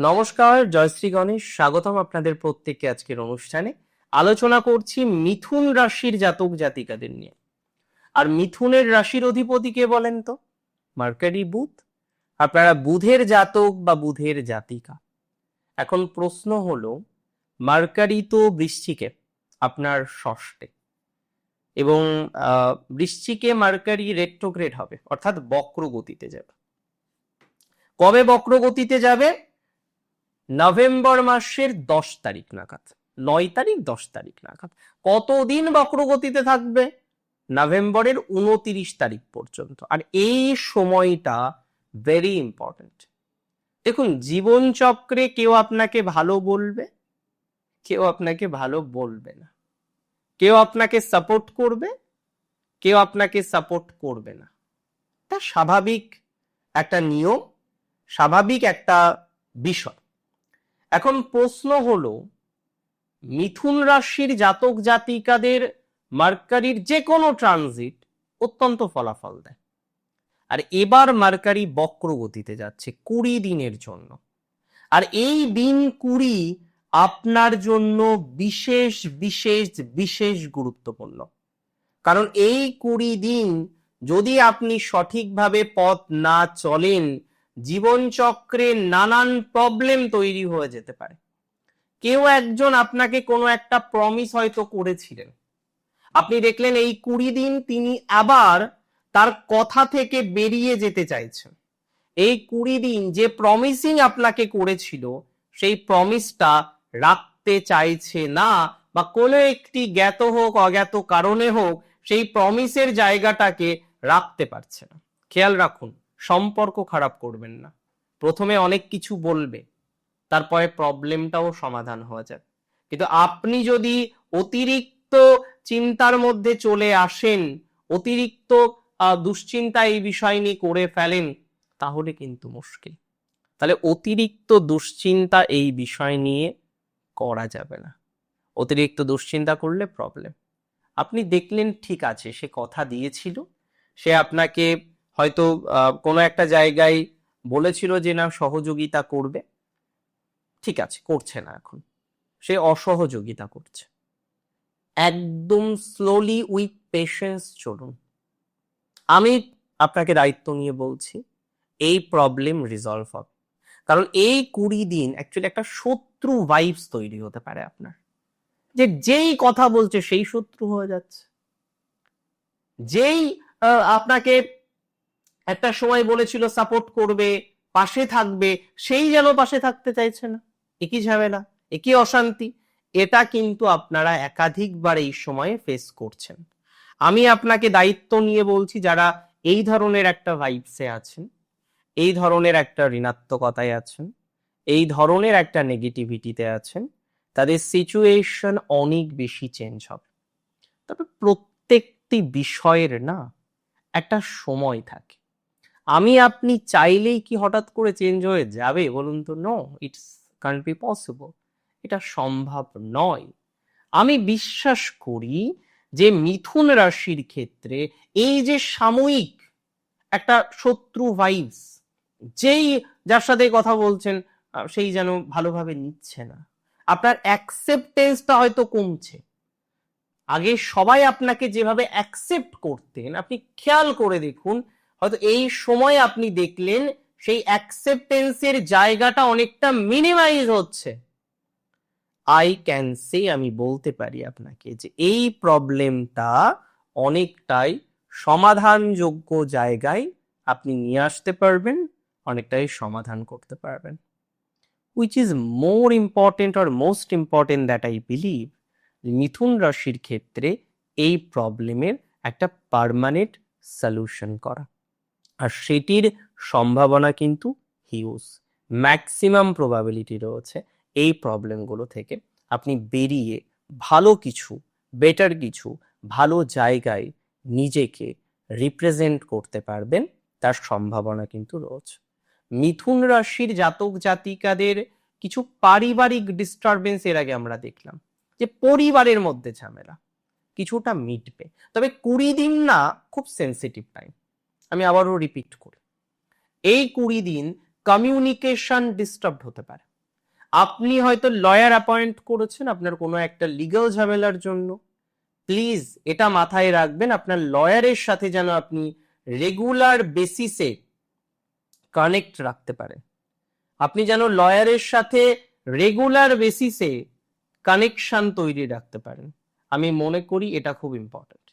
নমস্কার জয়শ্রী গণেশ। স্বাগতম আপনাদের প্রত্যেককে আজকের অনুষ্ঠানে। আলোচনা করছি মিথুন রাশির জাতক জাতিকাদের নিয়ে। আর মিথুনের রাশির অধিপতি কে বলেন তো? মার্কারি বুধ। আপনারা বুধের জাতক বা বুধের জাতিকা। এখন প্রশ্ন হলো, মার্কারি তো বৃশ্চিকে, আপনার ষষ্ঠে। এবং বৃশ্চিকে মার্কারি রেট্রোগ্রেড হবে, অর্থাৎ বক্র গতিতে যাবে। কবে বক্র গতিতে যাবে? নভেম্বর মাসের দশ তারিখ নাগাদ। নয় তারিখ, দশ তারিখ নাগাদ। কতদিন বক্রগতিতে থাকবে? নভেম্বরের উনতিরিশ তারিখ পর্যন্ত। আর এই সময়টা ভেরি ইম্পর্টেন্ট দেখুন জীবন চক্রে কেউ আপনাকে ভালো বলবে, কেউ আপনাকে ভালো বলবে না। কেউ আপনাকে সাপোর্ট করবে, কেউ আপনাকে সাপোর্ট করবে না। তা স্বাভাবিক একটা নিয়ম, স্বাভাবিক একটা বিষয়। এখন প্রশ্ন হলো, মিথুন রাশির জাতক জাতিকাদের মার্কারির যে কোনো ট্রানজিট অত্যন্ত ফলাফল দেয়। আর এবার মার্কারি বক্র গতিতে যাচ্ছে কুড়ি দিনের জন্য। আর এই দিন কুড়ি আপনার জন্য বিশেষ বিশেষ বিশেষ গুরুত্বপূর্ণ। কারণ এই কুড়ি দিন যদি আপনি সঠিকভাবে পথ না চলেন জীবনচক্রে নানান প্রবলেম তৈরি হয়ে যেতে পারে। কেউ একজন আপনাকে কোনো একটা প্রমিস হয়তো করেছিলেন। আপনি দেখলেন এই কুড়ি দিন তিনি আবার তার কথা থেকে বেরিয়ে যেতে চাইছেন। এই কুড়ি দিন যে প্রমিসিং আপনাকে করেছিল, সেই প্রমিসটা রাখতে চাইছে না বা কোনো একটি জ্ঞাত হোক, অজ্ঞাত কারণে হোক, সেই প্রমিসের জায়গাটাকে রাখতে পারছে না। খেয়াল রাখুন সম্পর্ক খারাপ করবেন না। প্রথমে অনেক কিছু বলবে, তারপরে প্রবলেমটাও সমাধান হয়ে যাবে। কিন্তু আপনি যদি অতিরিক্ত চিন্তার মধ্যে চলে আসেন, অতিরিক্ত দুশ্চিন্তা এই বিষয় নিয়ে করে ফেলেন, তাহলে কিন্তু মুশকিল। তাহলে অতিরিক্ত দুশ্চিন্তা এই বিষয় নিয়ে করা যাবে না। অতিরিক্ত দুশ্চিন্তা করলে প্রবলেম আপনি দেখলেন ঠিক আছে, সে কথা দিয়েছিল, সে আপনাকে হয়তো কোনো একটা জায়গায় বলেছিল যে না, সহযোগিতা করবে। ঠিক আছে, করছে না এখন। সে অসহযোগিতা করছে। একদম স্লোলি উইথ পেশেন্স চলুন। আমি আপনাকে দায়িত্ব নিয়ে বলছি, এই প্রবলেম রিজলভ হবে। কারণ এই কুড়ি দিন অ্যাকচুয়ালি একটা শত্রু ভাইবস তৈরি হতে পারে আপনার। যে যেই কথা বলছে, সেই শত্রু হয়ে যাচ্ছে। যেই আপনাকে একটা সময় বলেছিল সাপোর্ট করবে, পাশে থাকবে। সেই যেন পাশে থাকতে চাইছে না। একই ঝামেলা, একই অশান্তি। এটা কিন্তু আপনারা একাধিকবার এই সময়ে ফেস করছেন। আমি আপনাকে দায়িত্ব নিয়ে বলছি, যারা এই ধরনের একটা ভাইবসে আছেন, এই ধরনের একটা ঋণাত্মকতায় আছেন, এই ধরনের একটা নেগেটিভিটিতে আছেন, তাদের সিচুয়েশন অনেক বেশি চেঞ্জ হবে। তবে প্রত্যেকটি বিষয়ের না একটা সময় থাকে। আমি আপনি চাইলেই কি হঠাৎ করে চেঞ্জ হয়ে যাবে বলুন তো? No it's can't be possible এটা সম্ভব নয়। আমি বিশ্বাস করি যে মিথুন রাশির ক্ষেত্রে এই যে সাময়িক একটা শত্রু ভাইবস যেই যার সাথে কথা বলছেন সেই যেন ভালোভাবে নিচ্ছে না। আপনার অ্যাকসেপ্টেন্সটা হয়তো কমছে। আগে সবাই আপনাকে যেভাবে অ্যাকসেপ্ট করতেন, আপনি খেয়াল করে দেখুন হয়তো এই সময় আপনি দেখলেন সেই অ্যাকসেপ্টেন্সের জায়গাটা অনেকটা মিনিমাইজ হচ্ছে। আই ক্যান সে আমি বলতে পারি আপনাকে যে এই প্রবলেমটা অনেকটাই সমাধানযোগ্য জায়গায় আপনি নিয়ে আসতে পারবেন, অনেকটাই সমাধান করতে পারবেন। Which is more important or most important that I believe মিথুন রাশির ক্ষেত্রে এই প্রবলেমের একটা পার্মানেন্ট সলিউশন করা। আর সেটির সম্ভাবনা কিন্তু হিউজ ম্যাক্সিমাম প্রবাবিলিটি রয়েছে এই প্রবলেমগুলো থেকে আপনি বেরিয়ে ভালো কিছু বেটার কিছু, ভালো জায়গায় নিজেকে রিপ্রেজেন্ট করতে পারবেন, তার সম্ভাবনা কিন্তু রয়েছে। মিথুন রাশির জাতক জাতিকাদের কিছু পারিবারিক ডিস্টারবেন্স এর আগে আমরা দেখলাম, যে পরিবারের মধ্যে ঝামেলা, কিছুটা মিটবে। তবে কুড়ি দিন না, খুব সেন্সিটিভ টাইম আমি আবারও রিপিট করি। এই কুড়ি দিন কমিউনিকেশন ডিস্টার্ব হতে পারে। আপনি হয়তো লয়ার অ্যাপয়েন্ট করেছেন আপনার কোনো একটা লিগ্যাল ঝামেলার জন্য। প্লিজ এটা মাথায় রাখবেন, আপনার লয়ারের সাথে যেন আপনি রেগুলার বেসিসে কানেক্ট রাখতে পারেন। আপনি যেন লয়ারের সাথে রেগুলার বেসিসে কানেকশন তৈরি রাখতে পারেন। আমি মনে করি এটা খুব ইম্পর্টেন্ট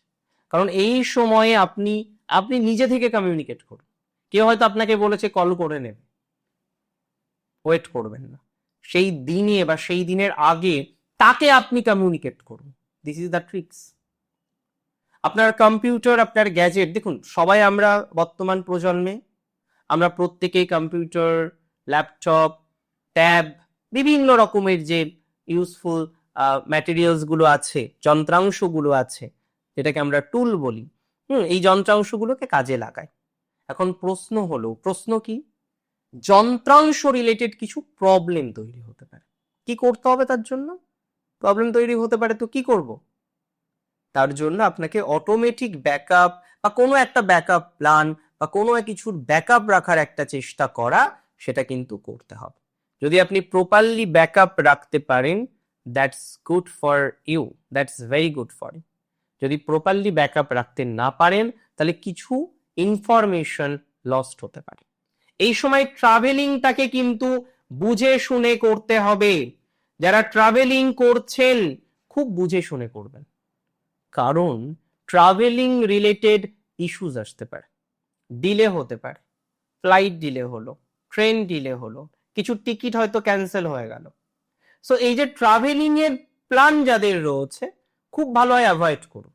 কারণ এই সময়ে আপনি আপনি নিজে থেকে কমিউনিকেট করুন। কেউ হয়তো আপনাকে বলেছে কল করে নেবে। ওয়েট করবেন না। সেই দিনে বা সেই দিনের আগে তাকে আপনি কমিউনিকেট করুন। দিস ইজ দ্য ট্রিক্স আপনার কম্পিউটার আপনার গ্যাজেট দেখুন, সবাই আমরা বর্তমান প্রজন্মে, আমরা প্রত্যেকেই কম্পিউটার ল্যাপটপ ট্যাব বিভিন্ন রকমের যে ইউজফুল ম্যাটেরিয়ালসগুলো আছে, যন্ত্রাংশগুলো আছে, যেটাকে আমরা টুল বলি হুম, এই যন্ত্রাংশগুলোকে কাজে লাগায়। এখন প্রশ্ন হলো, প্রশ্ন কি? যন্ত্রাংশ রিলেটেড কিছু প্রবলেম তৈরি হতে পারে। কি করতে হবে তার জন্য? প্রবলেম তৈরি হতে পারে তো কি করব? তার জন্য আপনাকে অটোমেটিক ব্যাকআপ বা কোনো একটা ব্যাকআপ প্ল্যান বা কোনো কিছুর ব্যাকআপ রাখার একটা চেষ্টা করা, সেটা কিন্তু করতে হবে। যদি আপনি প্রপারলি ব্যাকআপ রাখতে পারেন that's good for you that's very good for you যদি প্রপারলি ব্যাকআপ রাখতে না পারেন, তাহলে কিছু ইনফরমেশন লস্ট হতে পারে। এই সময় ট্রাভেলিংটাকে কিন্তু বুঝে শুনে করতে হবে। যারা ট্রাভেলিং করছেন, খুব বুঝে শুনে করবেন। কারণ ট্রাভেলিং রিলেটেড ইস্যুস আসতে পারে। ডিলে হতে পারে। ফ্লাইট ডিলে হলো ট্রেন ডিলে হলো, কিছু টিকিট হয়তো ক্যান্সেল হয়ে গেল। সো এই যে ট্রাভেলিং এর প্ল্যান যাদের রয়েছে খুব ভালো হয় অ্যাভয়েড করুন।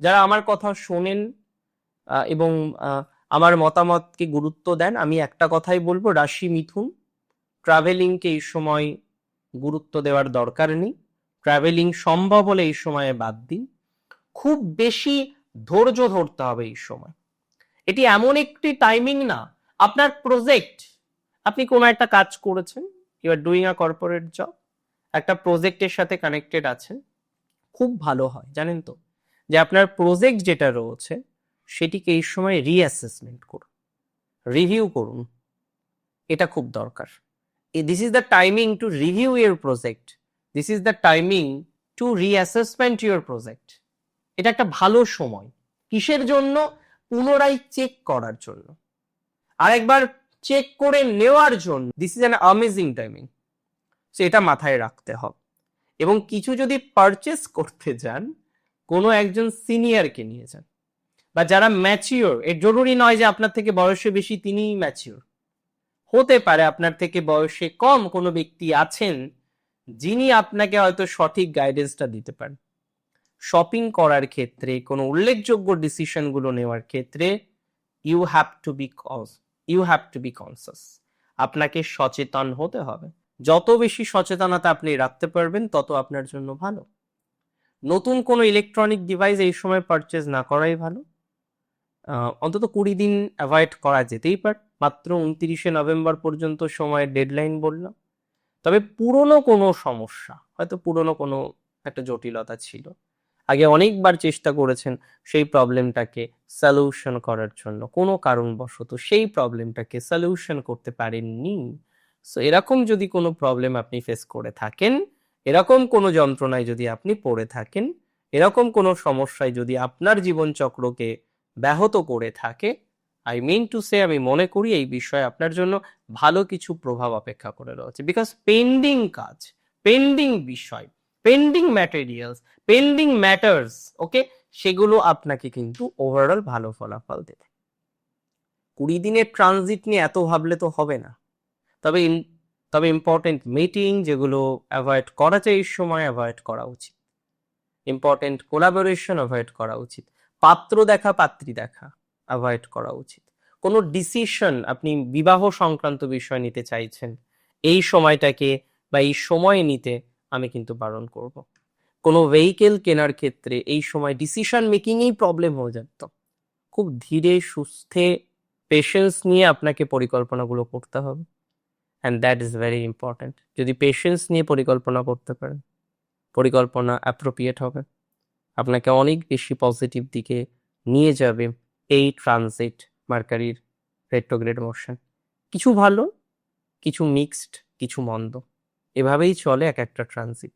যারা আমার কথা শোনেন এবং আমার মতামতকে গুরুত্ব দেন, আমি একটা কথাই বলব, রাশি মিথুন। ট্রাভেলিংকে এই সময় গুরুত্ব দেওয়ার দরকার নেই। ট্রাভেলিং সম্ভব হলে এই সময়ে বাদ দিন। খুব বেশি ধৈর্য ধরতে হবে এই সময়। এটি এমন একটি টাইমিং না, আপনার প্রজেক্ট আপনি কোনো একটা কাজ করেছেন you are doing a corporate job একটা প্রজেক্টের সাথে কানেক্টেড আছেন। খুব ভালো হয়, জানেন তো? যে আপনার প্রজেক্ট যেটা রয়েছে, সেটিকে এই সময় রিঅ্যাসেসমেন্ট করুন রিভিউ করুন। এটা খুব দরকার। This is the timing to review your project this is the timing to reassessment your project এটা একটা ভালো সময়। কিসের জন্য? পুনরায় চেক করার জন্য। আরেকবার চেক করে নেওয়ার জন্য। This is an amazing timing so এটা মাথায় রাখতে হবে। এবং কিছু যদি পারচেস করতে যান, কোনো একজন সিনিয়রকে নিয়ে যান। বা যারা ম্যাচিওর এর জরুরি নয় যে আপনার থেকে বয়সে বেশি তিনিই ম্যাচিওর হতে পারে আপনার থেকে বয়সে কম কোনো ব্যক্তি আছেন, যিনি আপনাকে হয়তো সঠিক গাইডেন্সটা দিতে পারেন। শপিং করার ক্ষেত্রে, কোনো উল্লেখযোগ্য ডিসিশনগুলো নেওয়ার ক্ষেত্রে you have to be you have to be conscious আপনাকে সচেতন হতে হবে। যত বেশি সচেতনতা আপনি রাখতে পারবেন, তত আপনার জন্য ভালো। নতুন কোনো ইলেকট্রনিক ডিভাইস এই সময় পারচেজ না করাই ভালো। অন্তত কুড়ি দিন অ্যাভয়েড করা যেতেই পারে। মাত্র উনত্রিশে নভেম্বর পর্যন্ত সময়ের ডেডলাইন বললাম। তবে পুরনো কোনো সমস্যা, হয়তো পুরনো কোনো একটা জটিলতা ছিল। আগে অনেকবার চেষ্টা করেছেন সেই প্রবলেমটাকে সলিউশন করার জন্য। কোনো কারণবশত সেই প্রবলেমটাকে সলিউশন করতে পারেননি। সো এরকম যদি কোনো প্রবলেম আপনি ফেস করে থাকেন, এরকম কোনো যন্ত্রণায় যদি আপনি পড়ে থাকেন, এরকম কোনো সমস্যায় যদি আপনার জীবনচক্রকে ব্যাহত করে থাকে আই মিন টু সে আমি মনে করি এই বিষয়ে আপনার জন্য ভালো কিছু প্রভাব অপেক্ষা করে রয়েছে। বিকজ পেন্ডিং কাজ পেন্ডিং বিষয় pending materials pending matters okay সেগুলো আপনাকে কিন্তু ওভারঅল ভালো ফলাফল দেবে। কুড়ি দিনের ট্রানজিট নিয়ে এত ভাবলে তো হবে না। তবে তবে ইম্পর্টেন্ট মিটিং যেগুলো অ্যাভয়েড করা যায় এই সময় অ্যাভয়েড করা উচিত। ইম্পর্টেন্ট কোলাবোরেশন অ্যাভয়েড করা উচিত। পাত্র দেখা, পাত্রী দেখা অ্যাভয়েড করা উচিত। কোনো ডিসিশন আপনি বিবাহ সংক্রান্ত বিষয় নিতে চাইছেন, এই সময়টাকে বা এই সময়ে নিতে আমি কিন্তু বারণ করব। কোনো ভেহিকেল কেনার ক্ষেত্রে এই সময় ডিসিশন মেকিংয়েই প্রবলেম হয়ে যেত খুব ধীরে, সুস্থে পেশেন্স নিয়ে আপনাকে পরিকল্পনাগুলো করতে হবে। And that is very important যদি পেশেন্স নিয়ে পরিকল্পনা করতে পারেন, পরিকল্পনা অ্যাপ্রোপ্রিয়েট হবে। আপনাকে অনেক বেশি পজিটিভ দিকে নিয়ে যাবে এই ট্রানজিট মার্কারির রেট্রোগ্রেড মোশন কিছু ভালো, কিছু মিক্সড কিছু মন্দ। এভাবেই চলে এক একটা ট্রানজিট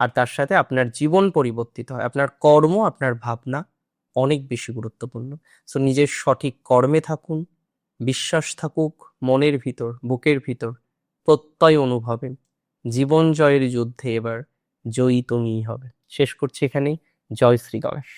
আর তার সাথে আপনার জীবন পরিবর্তিত হয়। আপনার কর্ম, আপনার ভাবনা অনেক বেশি গুরুত্বপূর্ণ। সো নিজের সঠিক কর্মে থাকুন বিশ্বাস থাকুক মনের ভিতর, বুকের ভিতর, প্রত্যয় অনুভবে। জীবন জয়ের যুদ্ধে এবার জয়ী তুমিই হবে। শেষ করছি এখানেই। জয় শ্রী গণেশ।